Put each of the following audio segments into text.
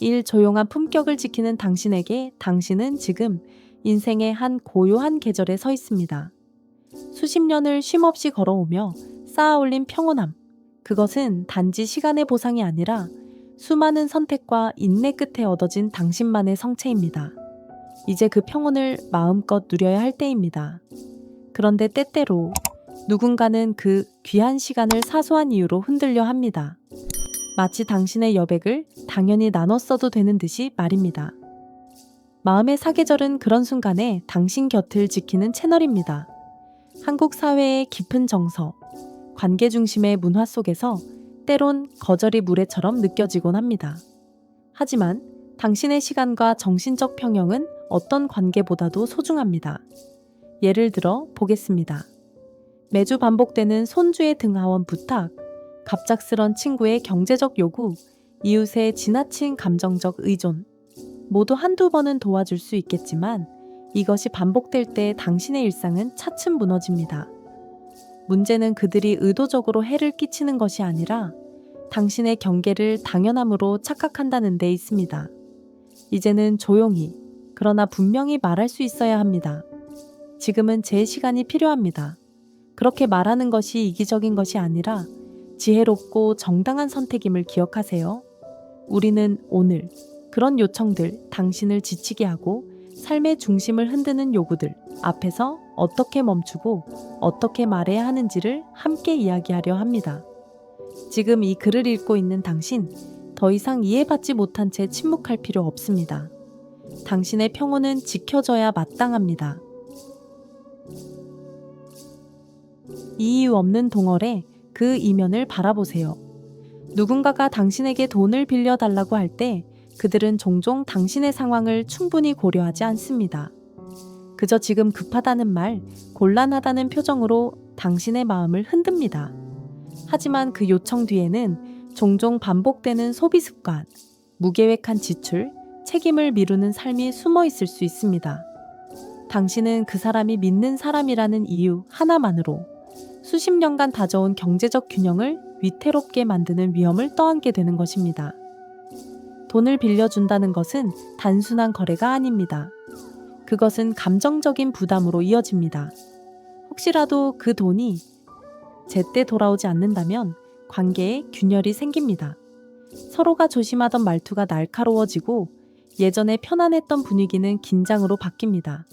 일 조용한 품격을 지키는 당신에게 당신은 지금 인생의 한 고요한 계절에 서 있습니다. 수십 년을 쉼없이 걸어오며 쌓아올린 평온함. 그것은 단지 시간의 보상이 아니라 수많은 선택과 인내 끝에 얻어진 당신만의 성체입니다. 이제 그 평온을 마음껏 누려야 할 때입니다. 그런데 때때로 누군가는 그 귀한 시간을 사소한 이유로 흔들려 합니다. 마치 당신의 여백을 당연히 나눴어도 되는 듯이 말입니다. 마음의 사계절은 그런 순간에 당신 곁을 지키는 채널입니다. 한국 사회의 깊은 정서, 관계 중심의 문화 속에서 때론 거절이 무례처럼 느껴지곤 합니다. 하지만 당신의 시간과 정신적 평형은 어떤 관계보다도 소중합니다. 예를 들어 보겠습니다. 매주 반복되는 손주의 등하원 부탁, 갑작스런 친구의 경제적 요구, 이웃의 지나친 감정적 의존. 모두 한두 번은 도와줄 수 있겠지만 이것이 반복될 때 당신의 일상은 차츰 무너집니다. 문제는 그들이 의도적으로 해를 끼치는 것이 아니라 당신의 경계를 당연함으로 착각한다는 데 있습니다. 이제는 조용히, 그러나 분명히 말할 수 있어야 합니다. 지금은 제 시간이 필요합니다. 그렇게 말하는 것이 이기적인 것이 아니라 지혜롭고 정당한 선택임을 기억하세요. 우리는 오늘 그런 요청들, 당신을 지치게 하고 삶의 중심을 흔드는 요구들 앞에서 어떻게 멈추고 어떻게 말해야 하는지를 함께 이야기하려 합니다. 지금 이 글을 읽고 있는 당신, 더 이상 이해받지 못한 채 침묵할 필요 없습니다. 당신의 평온은 지켜져야 마땅합니다. 이유 없는 동얼에 그 이면을 바라보세요. 누군가가 당신에게 돈을 빌려달라고 할 때 그들은 종종 당신의 상황을 충분히 고려하지 않습니다. 그저 지금 급하다는 말, 곤란하다는 표정으로 당신의 마음을 흔듭니다. 하지만 그 요청 뒤에는 종종 반복되는 소비 습관, 무계획한 지출, 책임을 미루는 삶이 숨어 있을 수 있습니다. 당신은 그 사람이 믿는 사람이라는 이유 하나만으로 수십 년간 다져온 경제적 균형을 위태롭게 만드는 위험을 떠안게 되는 것입니다. 돈을 빌려준다는 것은 단순한 거래가 아닙니다. 그것은 감정적인 부담으로 이어집니다. 혹시라도 그 돈이 제때 돌아오지 않는다면 관계에 균열이 생깁니다. 서로가 조심하던 말투가 날카로워지고 예전에 편안했던 분위기는 긴장으로 바뀝니다.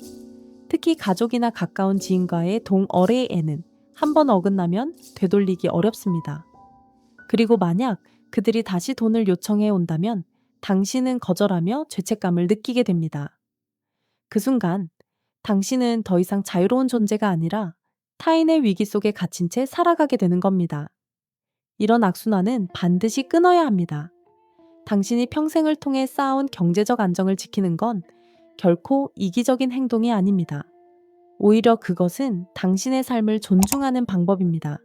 특히 가족이나 가까운 지인과의 동어래에는 한 번 어긋나면 되돌리기 어렵습니다. 그리고 만약 그들이 다시 돈을 요청해 온다면 당신은 거절하며 죄책감을 느끼게 됩니다. 그 순간 당신은 더 이상 자유로운 존재가 아니라 타인의 위기 속에 갇힌 채 살아가게 되는 겁니다. 이런 악순환은 반드시 끊어야 합니다. 당신이 평생을 통해 쌓아온 경제적 안정을 지키는 건 결코 이기적인 행동이 아닙니다. 오히려 그것은 당신의 삶을 존중하는 방법입니다.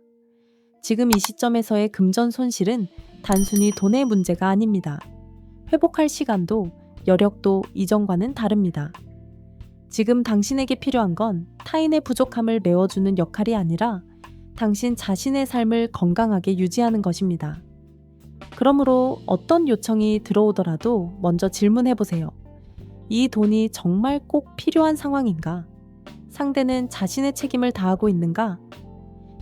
지금 이 시점에서의 금전 손실은 단순히 돈의 문제가 아닙니다. 회복할 시간도 여력도 이전과는 다릅니다. 지금 당신에게 필요한 건 타인의 부족함을 메워주는 역할이 아니라 당신 자신의 삶을 건강하게 유지하는 것입니다. 그러므로 어떤 요청이 들어오더라도 먼저 질문해 보세요. 이 돈이 정말 꼭 필요한 상황인가? 상대는 자신의 책임을 다하고 있는가?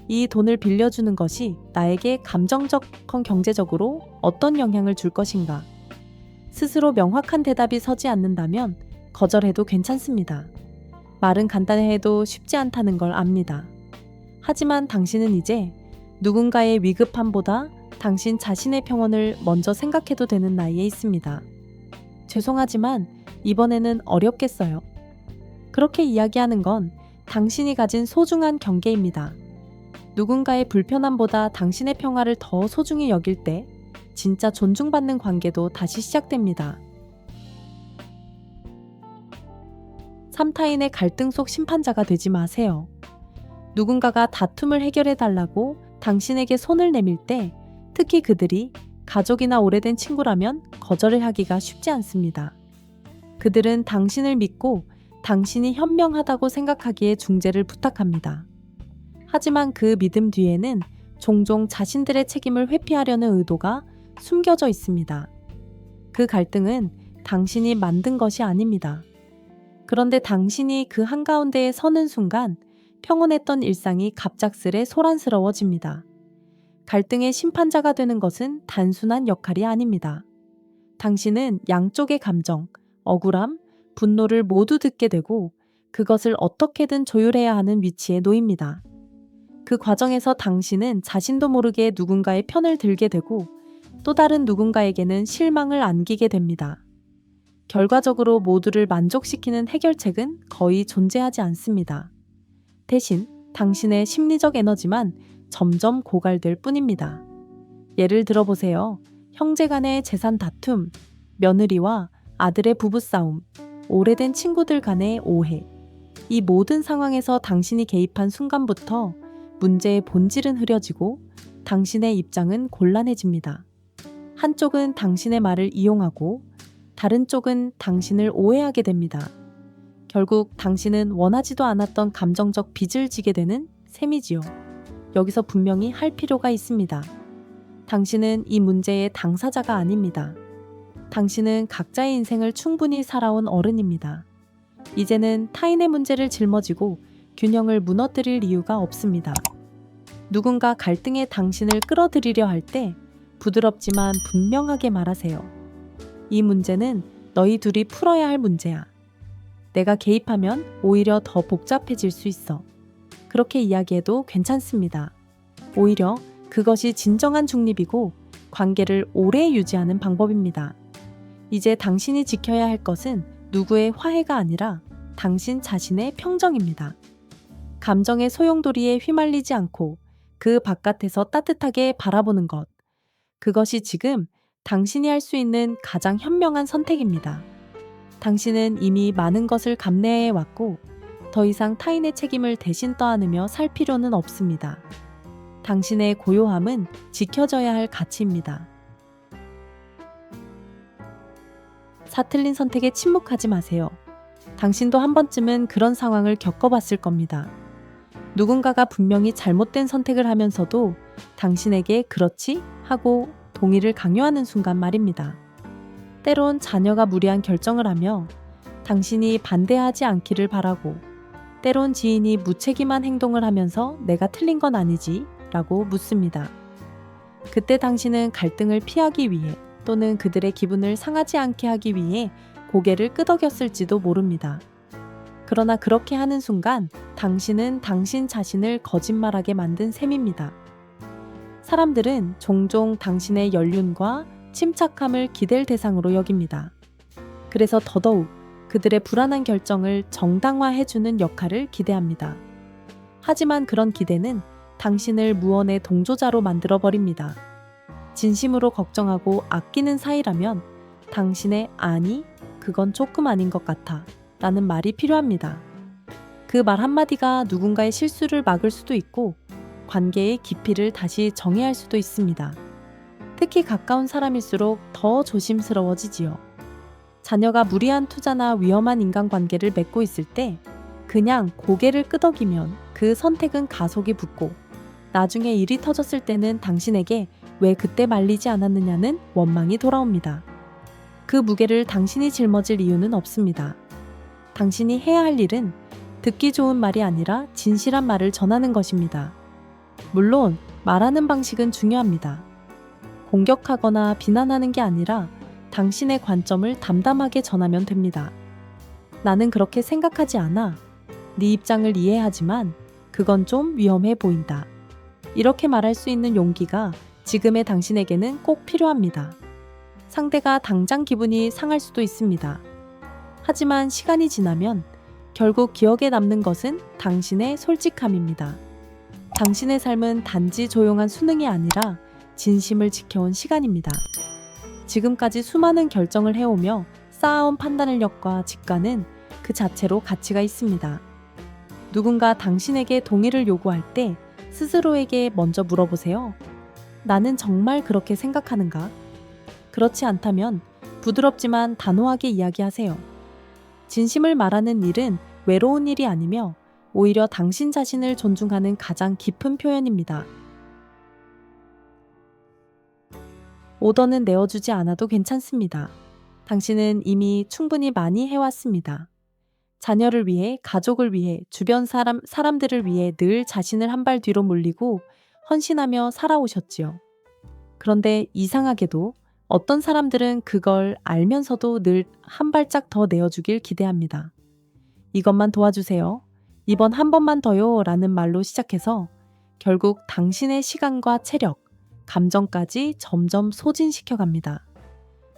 이 돈을 빌려주는 것이 나에게 감정적, 경제적으로 어떤 영향을 줄 것인가? 스스로 명확한 대답이 서지 않는다면 거절해도 괜찮습니다. 말은 간단해도 쉽지 않다는 걸 압니다. 하지만 당신은 이제 누군가의 위급함보다 당신 자신의 평온을 먼저 생각해도 되는 나이에 있습니다. 죄송하지만 이번에는 어렵겠어요. 그렇게 이야기하는 건 당신이 가진 소중한 경계입니다. 누군가의 불편함보다 당신의 평화를 더 소중히 여길 때 진짜 존중받는 관계도 다시 시작됩니다. 3타인의 갈등 속 심판자가 되지 마세요. 누군가가 다툼을 해결해 달라고 당신에게 손을 내밀 때 특히 그들이 가족이나 오래된 친구라면 거절을 하기가 쉽지 않습니다. 그들은 당신을 믿고 당신이 현명하다고 생각하기에 중재를 부탁합니다. 하지만 그 믿음 뒤에는 종종 자신들의 책임을 회피하려는 의도가 숨겨져 있습니다. 그 갈등은 당신이 만든 것이 아닙니다. 그런데 당신이 그 한가운데에 서는 순간 평온했던 일상이 갑작스레 소란스러워집니다. 갈등의 심판자가 되는 것은 단순한 역할이 아닙니다. 당신은 양쪽의 감정, 억울함, 분노를 모두 듣게 되고 그것을 어떻게든 조율해야 하는 위치에 놓입니다. 그 과정에서 당신은 자신도 모르게 누군가의 편을 들게 되고 또 다른 누군가에게는 실망을 안기게 됩니다. 결과적으로 모두를 만족시키는 해결책은 거의 존재하지 않습니다. 대신 당신의 심리적 에너지만 점점 고갈될 뿐입니다. 예를 들어 보세요. 형제 간의 재산 다툼, 며느리와 아들의 부부싸움, 오래된 친구들 간의 오해. 이 모든 상황에서 당신이 개입한 순간부터 문제의 본질은 흐려지고 당신의 입장은 곤란해집니다. 한쪽은 당신의 말을 이용하고 다른 쪽은 당신을 오해하게 됩니다. 결국 당신은 원하지도 않았던 감정적 빚을 지게 되는 셈이지요. 여기서 분명히 할 필요가 있습니다. 당신은 이 문제의 당사자가 아닙니다. 당신은 각자의 인생을 충분히 살아온 어른입니다. 이제는 타인의 문제를 짊어지고 균형을 무너뜨릴 이유가 없습니다. 누군가 갈등에 당신을 끌어들이려 할 때 부드럽지만 분명하게 말하세요. 이 문제는 너희 둘이 풀어야 할 문제야. 내가 개입하면 오히려 더 복잡해질 수 있어. 그렇게 이야기해도 괜찮습니다. 오히려 그것이 진정한 중립이고 관계를 오래 유지하는 방법입니다. 이제 당신이 지켜야 할 것은 누구의 화해가 아니라 당신 자신의 평정입니다. 감정의 소용돌이에 휘말리지 않고 그 바깥에서 따뜻하게 바라보는 것. 그것이 지금 당신이 할 수 있는 가장 현명한 선택입니다. 당신은 이미 많은 것을 감내해 왔고 더 이상 타인의 책임을 대신 떠안으며 살 필요는 없습니다. 당신의 고요함은 지켜져야 할 가치입니다. 사틀린 선택에 침묵하지 마세요. 당신도 한 번쯤은 그런 상황을 겪어봤을 겁니다. 누군가가 분명히 잘못된 선택을 하면서도 당신에게 그렇지 하고 동의를 강요하는 순간 말입니다. 때론 자녀가 무리한 결정을 하며 당신이 반대하지 않기를 바라고 때론 지인이 무책임한 행동을 하면서 내가 틀린 건 아니지 라고 묻습니다. 그때 당신은 갈등을 피하기 위해 또는 그들의 기분을 상하지 않게 하기 위해 고개를 끄덕였을지도 모릅니다. 그러나 그렇게 하는 순간 당신은 당신 자신을 거짓말하게 만든 셈입니다. 사람들은 종종 당신의 연륜과 침착함을 기댈 대상으로 여깁니다. 그래서 더더욱 그들의 불안한 결정을 정당화해주는 역할을 기대합니다. 하지만 그런 기대는 당신을 무언의 동조자로 만들어버립니다. 진심으로 걱정하고 아끼는 사이라면 당신의 아니, 그건 조금 아닌 것 같아. 라는 말이 필요합니다. 그 말 한마디가 누군가의 실수를 막을 수도 있고 관계의 깊이를 다시 정의할 수도 있습니다. 특히 가까운 사람일수록 더 조심스러워지지요. 자녀가 무리한 투자나 위험한 인간관계를 맺고 있을 때 그냥 고개를 끄덕이면 그 선택은 가속이 붙고 나중에 일이 터졌을 때는 당신에게 왜 그때 말리지 않았느냐는 원망이 돌아옵니다. 그 무게를 당신이 짊어질 이유는 없습니다. 당신이 해야 할 일은 듣기 좋은 말이 아니라 진실한 말을 전하는 것입니다. 물론 말하는 방식은 중요합니다. 공격하거나 비난하는 게 아니라 당신의 관점을 담담하게 전하면 됩니다. 나는 그렇게 생각하지 않아. 네 입장을 이해하지만 그건 좀 위험해 보인다. 이렇게 말할 수 있는 용기가 지금의 당신에게는 꼭 필요합니다. 상대가 당장 기분이 상할 수도 있습니다. 하지만 시간이 지나면 결국 기억에 남는 것은 당신의 솔직함입니다. 당신의 삶은 단지 조용한 수능이 아니라 진심을 지켜온 시간입니다. 지금까지 수많은 결정을 해오며 쌓아온 판단력과 직관은 그 자체로 가치가 있습니다. 누군가 당신에게 동의를 요구할 때 스스로에게 먼저 물어보세요. 나는 정말 그렇게 생각하는가? 그렇지 않다면 부드럽지만 단호하게 이야기하세요. 진심을 말하는 일은 외로운 일이 아니며 오히려 당신 자신을 존중하는 가장 깊은 표현입니다. 오더는 내어주지 않아도 괜찮습니다. 당신은 이미 충분히 많이 해왔습니다. 자녀를 위해, 가족을 위해, 주변 사람, 사람들을 위해 늘 자신을 한 발 뒤로 물리고 헌신하며 살아오셨지요. 그런데 이상하게도 어떤 사람들은 그걸 알면서도 늘 한 발짝 더 내어주길 기대합니다. 이것만 도와주세요. 이번 한 번만 더요. 라는 말로 시작해서 결국 당신의 시간과 체력, 감정까지 점점 소진시켜 갑니다.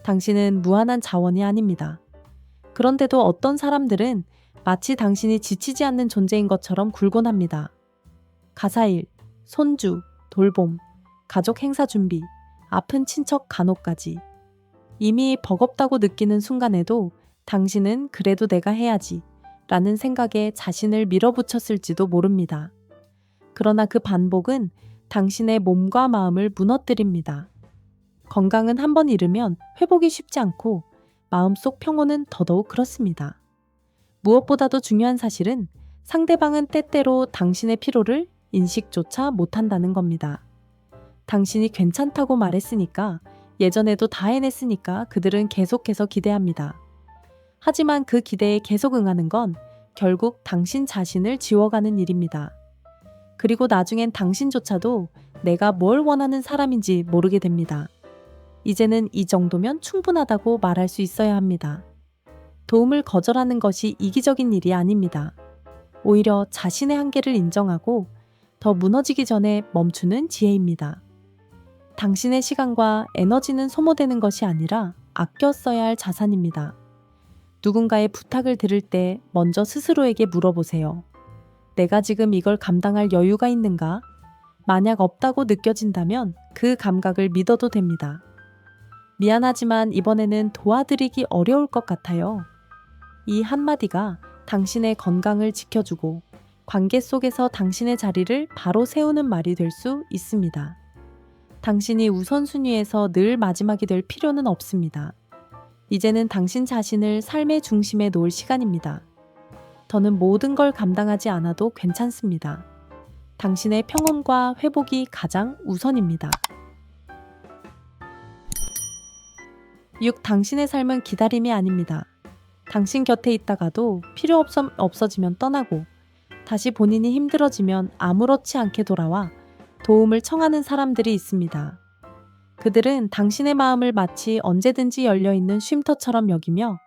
당신은 무한한 자원이 아닙니다. 그런데도 어떤 사람들은 마치 당신이 지치지 않는 존재인 것처럼 굴곤 합니다. 가사일, 손주, 돌봄, 가족 행사 준비, 아픈 친척 간호까지. 이미 버겁다고 느끼는 순간에도 당신은 그래도 내가 해야지 라는 생각에 자신을 밀어붙였을지도 모릅니다. 그러나 그 반복은 당신의 몸과 마음을 무너뜨립니다. 건강은 한 번 잃으면 회복이 쉽지 않고 마음속 평온은 더더욱 그렇습니다. 무엇보다도 중요한 사실은 상대방은 때때로 당신의 피로를 인식조차 못한다는 겁니다. 당신이 괜찮다고 말했으니까 예전에도 다 해냈으니까 그들은 계속해서 기대합니다. 하지만 그 기대에 계속 응하는 건 결국 당신 자신을 지워가는 일입니다. 그리고 나중엔 당신조차도 내가 뭘 원하는 사람인지 모르게 됩니다. 이제는 이 정도면 충분하다고 말할 수 있어야 합니다. 도움을 거절하는 것이 이기적인 일이 아닙니다. 오히려 자신의 한계를 인정하고 더 무너지기 전에 멈추는 지혜입니다. 당신의 시간과 에너지는 소모되는 것이 아니라 아껴 써야 할 자산입니다. 누군가의 부탁을 들을 때 먼저 스스로에게 물어보세요. 내가 지금 이걸 감당할 여유가 있는가? 만약 없다고 느껴진다면 그 감각을 믿어도 됩니다. 미안하지만 이번에는 도와드리기 어려울 것 같아요. 이 한마디가 당신의 건강을 지켜주고 관계 속에서 당신의 자리를 바로 세우는 말이 될 수 있습니다. 당신이 우선순위에서 늘 마지막이 될 필요는 없습니다. 이제는 당신 자신을 삶의 중심에 놓을 시간입니다. 더는 모든 걸 감당하지 않아도 괜찮습니다. 당신의 평온과 회복이 가장 우선입니다. 6. 당신의 삶은 기다림이 아닙니다. 당신 곁에 있다가도 필요 없어, 없어지면 떠나고 다시 본인이 힘들어지면 아무렇지 않게 돌아와 도움을 청하는 사람들이 있습니다. 그들은 당신의 마음을 마치 언제든지 열려있는 쉼터처럼 여기며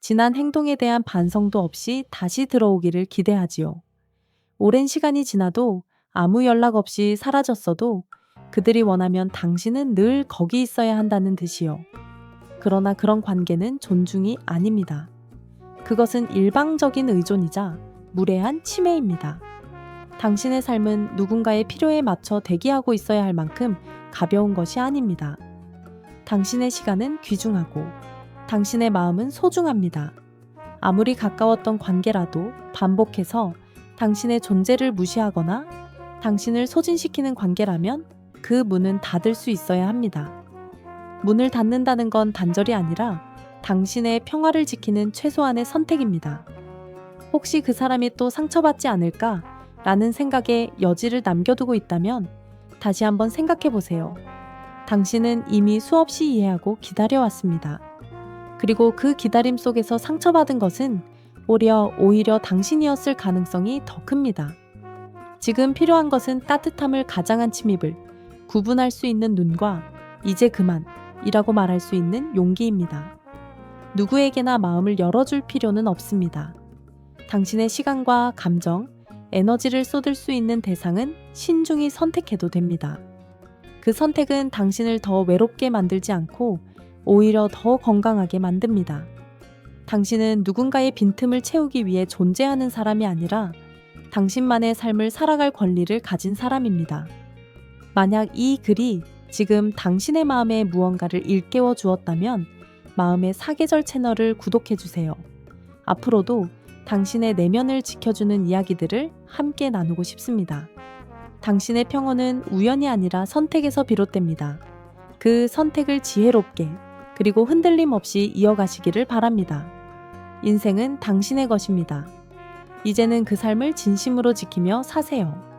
지난 행동에 대한 반성도 없이 다시 들어오기를 기대하지요. 오랜 시간이 지나도 아무 연락 없이 사라졌어도 그들이 원하면 당신은 늘 거기 있어야 한다는 듯이요. 그러나 그런 관계는 존중이 아닙니다. 그것은 일방적인 의존이자 무례한 침해입니다. 당신의 삶은 누군가의 필요에 맞춰 대기하고 있어야 할 만큼 가벼운 것이 아닙니다. 당신의 시간은 귀중하고 당신의 마음은 소중합니다. 아무리 가까웠던 관계라도 반복해서 당신의 존재를 무시하거나 당신을 소진시키는 관계라면 그 문은 닫을 수 있어야 합니다. 문을 닫는다는 건 단절이 아니라 당신의 평화를 지키는 최소한의 선택입니다. 혹시 그 사람이 또 상처받지 않을까? 라는 생각에 여지를 남겨두고 있다면 다시 한번 생각해 보세요. 당신은 이미 수없이 이해하고 기다려왔습니다. 그리고 그 기다림 속에서 상처받은 것은 오히려 오히려 당신이었을 가능성이 더 큽니다. 지금 필요한 것은 따뜻함을 가장한 침입을 구분할 수 있는 눈과 이제 그만 이라고 말할 수 있는 용기입니다. 누구에게나 마음을 열어줄 필요는 없습니다. 당신의 시간과 감정, 에너지를 쏟을 수 있는 대상은 신중히 선택해도 됩니다. 그 선택은 당신을 더 외롭게 만들지 않고 오히려 더 건강하게 만듭니다. 당신은 누군가의 빈틈을 채우기 위해 존재하는 사람이 아니라 당신만의 삶을 살아갈 권리를 가진 사람입니다. 만약 이 글이 지금 당신의 마음에 무언가를 일깨워 주었다면 마음의 사계절 채널을 구독해 주세요. 앞으로도 당신의 내면을 지켜주는 이야기들을 함께 나누고 싶습니다. 당신의 평온은 우연이 아니라 선택에서 비롯됩니다. 그 선택을 지혜롭게 그리고 흔들림 없이 이어가시기를 바랍니다. 인생은 당신의 것입니다. 이제는 그 삶을 진심으로 지키며 사세요.